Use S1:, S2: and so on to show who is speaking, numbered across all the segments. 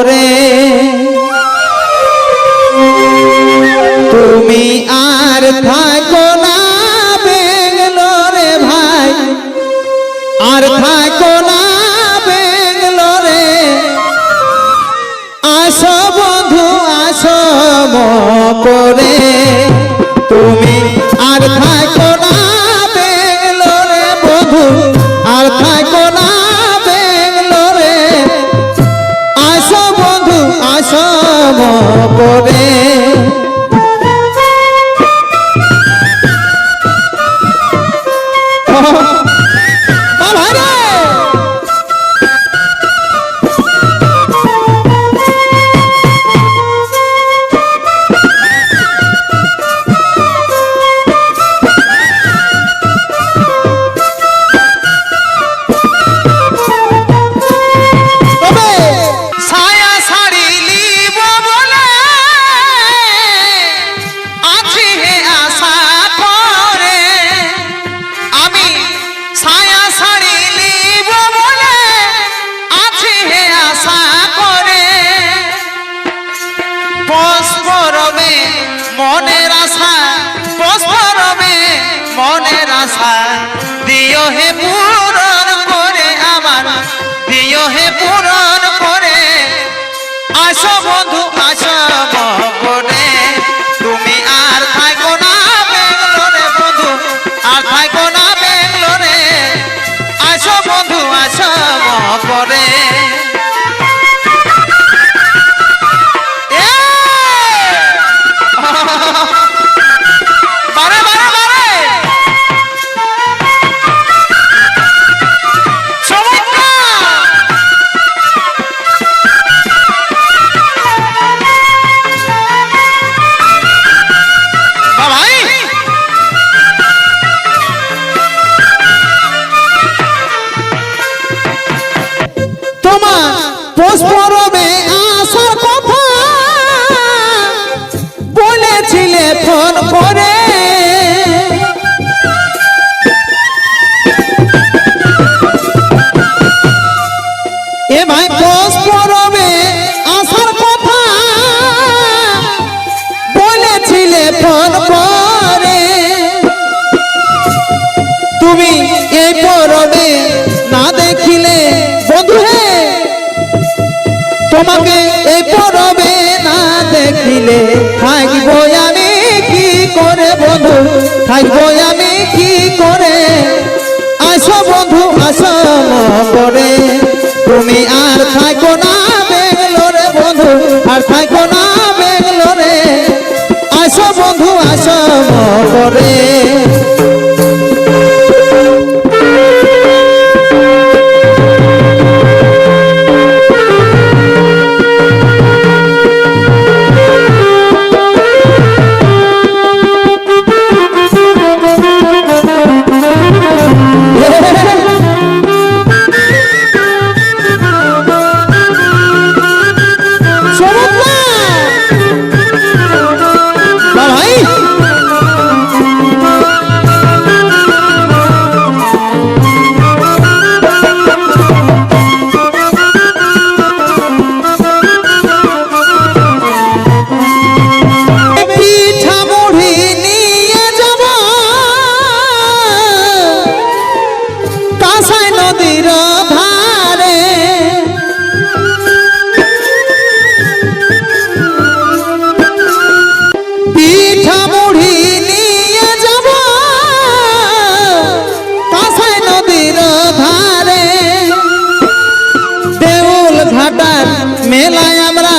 S1: করে। তুমি আর থাকো না বেঙ্গলোরে ভাই। আর থাকো না বেঙ্গলোরে আসো বন্ধু, আসো করে বন্ধু ফোন করে এ ভাই পুষ্পরমে আসার কথা। বলেছিলে ফোন করে। তুমি এই পরবে না দেখিলে বন্ধু তোমাকে থাকব আমি কি করে? আসো বন্ধু, আসো করে তুমি আর থাকো না বেঙ্গলোরে বন্ধু, আর থাকো না বেঙ্গলোরে। আসো বন্ধু, আসো করে দেউল ঘাটার মেলায় আমরা,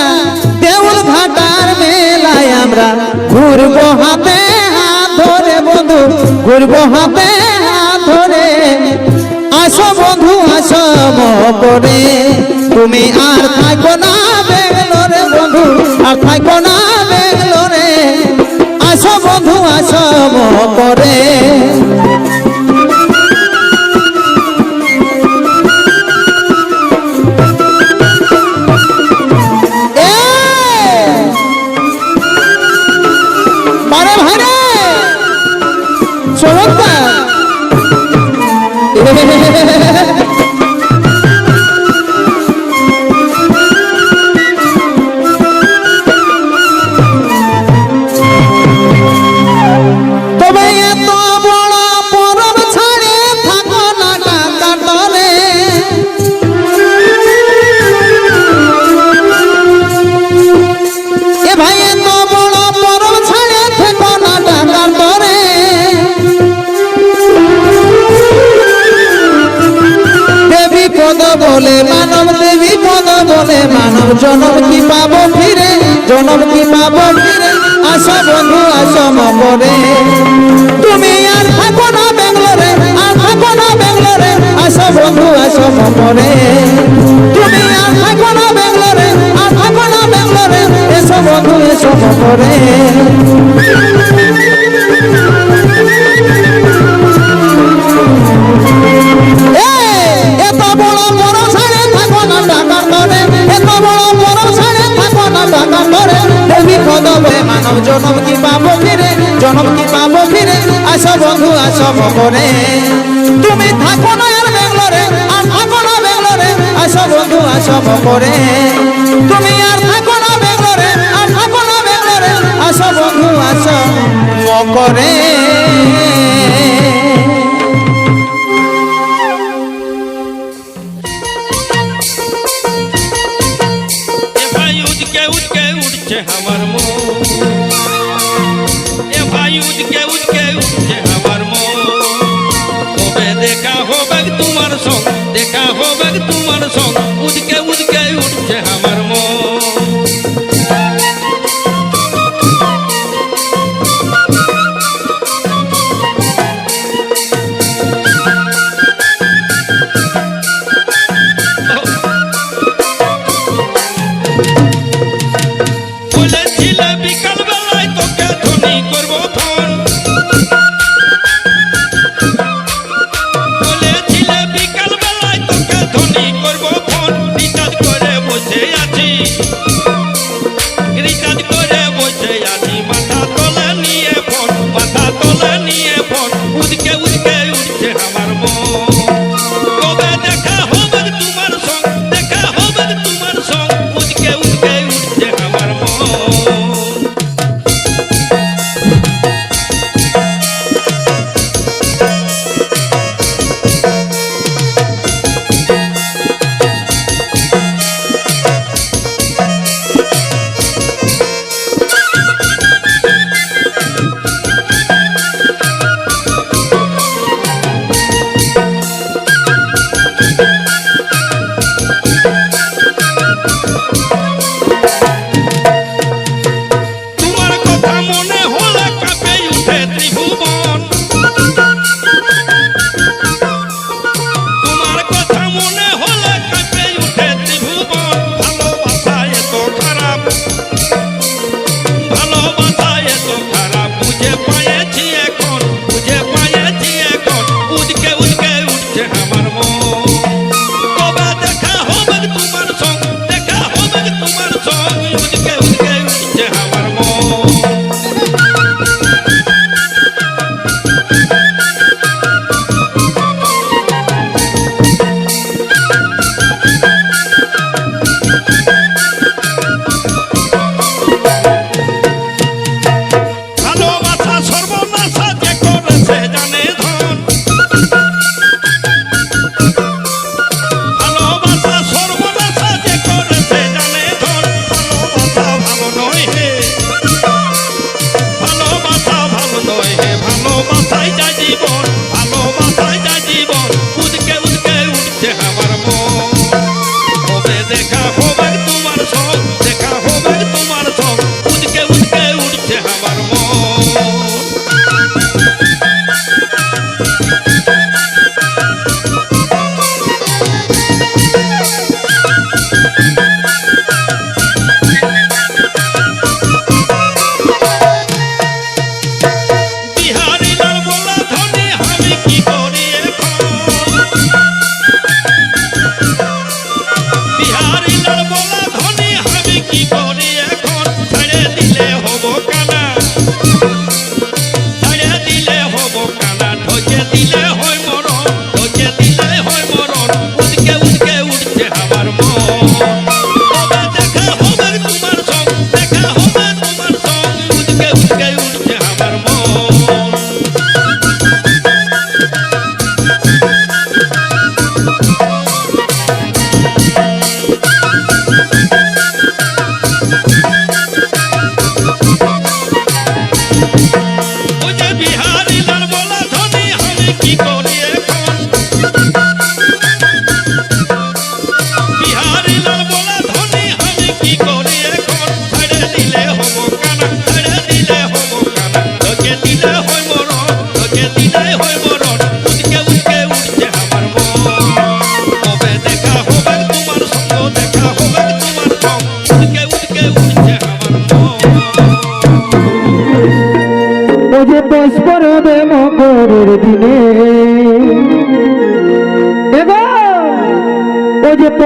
S1: দেউল ঘাটার মেলায় আমরা ঘুরব হাতে হাত ধরে বন্ধু, ঘুরবো হাতে হাত ধরে। আসো বন্ধু, আসো করে তুমি আর থাকো না বেঙ্গলোরে বন্ধু, আর থাকো না বেঙ্গলোরে। আসো বন্ধু, আসো করে
S2: বলে মানব দেবী পদ বলে মানব জনম কি পাবো ফিরে? জনম কি পাবো ফিরে? আসো বন্ধু আসো মরে তুমি আর থাকো না বেঙ্গলোরে আর থাকো না বেঙ্গলোরে আসো বন্ধু আসো মরে তুমি আর থাকো না বেঙ্গলোরে আর থাকো না বেঙ্গলোরে এসো বন্ধু, এসো মরে জনম কি পাবো ফিরে আসো বন্ধু আসো মকরে তুমি থাকো না আর বেঙ্গলোরে, আর থাকো না বেঙ্গলোরে আসো বন্ধু আসো মকরে তুমি আর থাকো না বেঙ্গলোরে, আর থাকো না বেঙ্গলোরে আসো বন্ধু আসো মকরে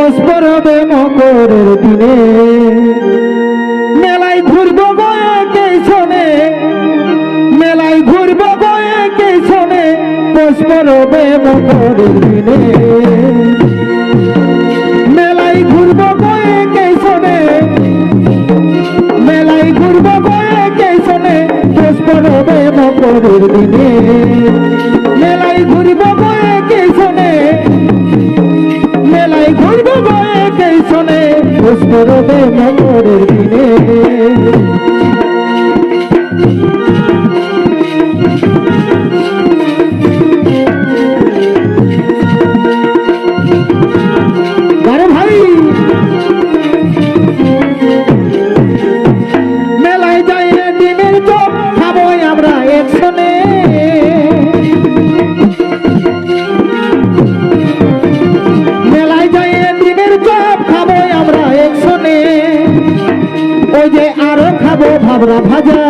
S3: যে পুষ্প মকরের দিনে। মেলায় ঘুরব গয়ে শোনে মেলায় ঘুরব গয়ে শোনে পুষ্প রবে মকরের দিনে। মেলায় ঘুরব গয়ে শোনে মেলায় ঘুরব গয়ে শোনে রবে মকরের দিনে। মেলায় ঘুরব শোনে পুষ্প রবে মকরের ওই যে আরও খাব ভাবরা ভাজা।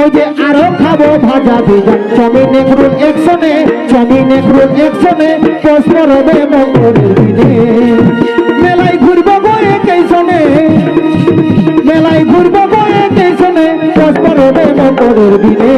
S3: ওই যে আরও খাব ভাজা ভিজা চমিন এগরুল একশনে চমিন এগরুল একশনে পুষ্প রবে মঙ্গলের দিনে। মেলায় ঘুরবো গয়ে কেসনে মেলায় ঘুরবো গয়ে কেসনে পুষ্প রবে মঙ্গলের দিনে।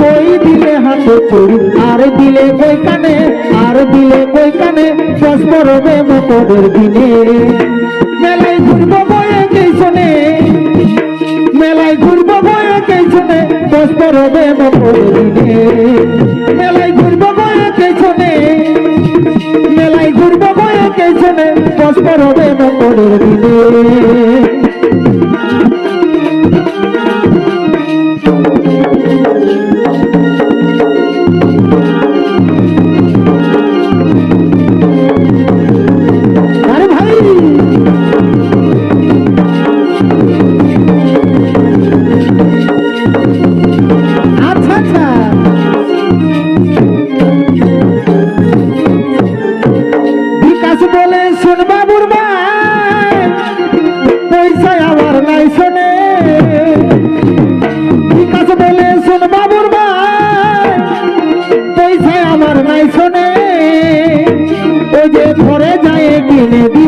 S3: কই দিলে হাতে চুড়ি আর দিলে কই কানে আর দিলে কই কানে পুষ্প রবে মকরের দিনে। মেলায় ঘুরবো বয়ে কেসনে মেলায় ঘুরবো বয়ে পেছনে পুষ্প রবে মকরের দিনে। মেলায় ঘুরবো বয়ে পেছনে মেলায় ঘুরবো বয়ে পেছনে পুষ্প রবে মকরের দিনে।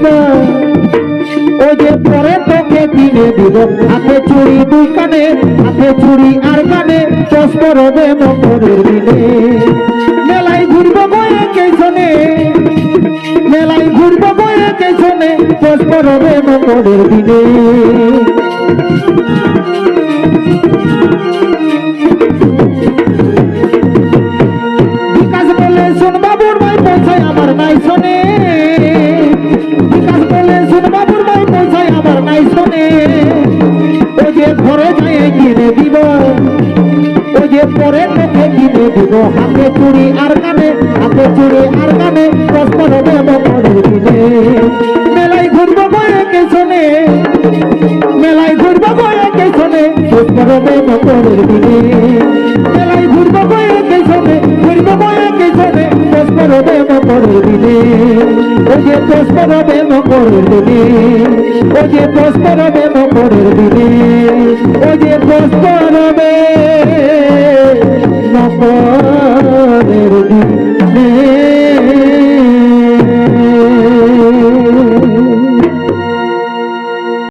S3: কিনে দিব। ও যে পরে তোকে কিনে দিব। হাতে চুড়ি দুই কানে, হাতে চুড়ি আর কানে পুষ্প রবে মকরের দিনে। মেলায় ঘুরব বয়ে কেছনে মেলায় ঘুরব বয়ে কেছনে পুষ্প রবে মকরের দিনে। মেলায় ঘুরবো বয়ে কেছনে কষ্ট হবে মকরের দিনে। মেলায় ঘুরবো বয়ে কেছনে ঘুরবো বয়ে কেছনে কষ্ট হবে মকরের দিনে। ও যে কষ্ট হবে মকরের দিনে ও যে কষ্ট হবে মকরের দিনে। ও যে কষ্ট হবে মকরের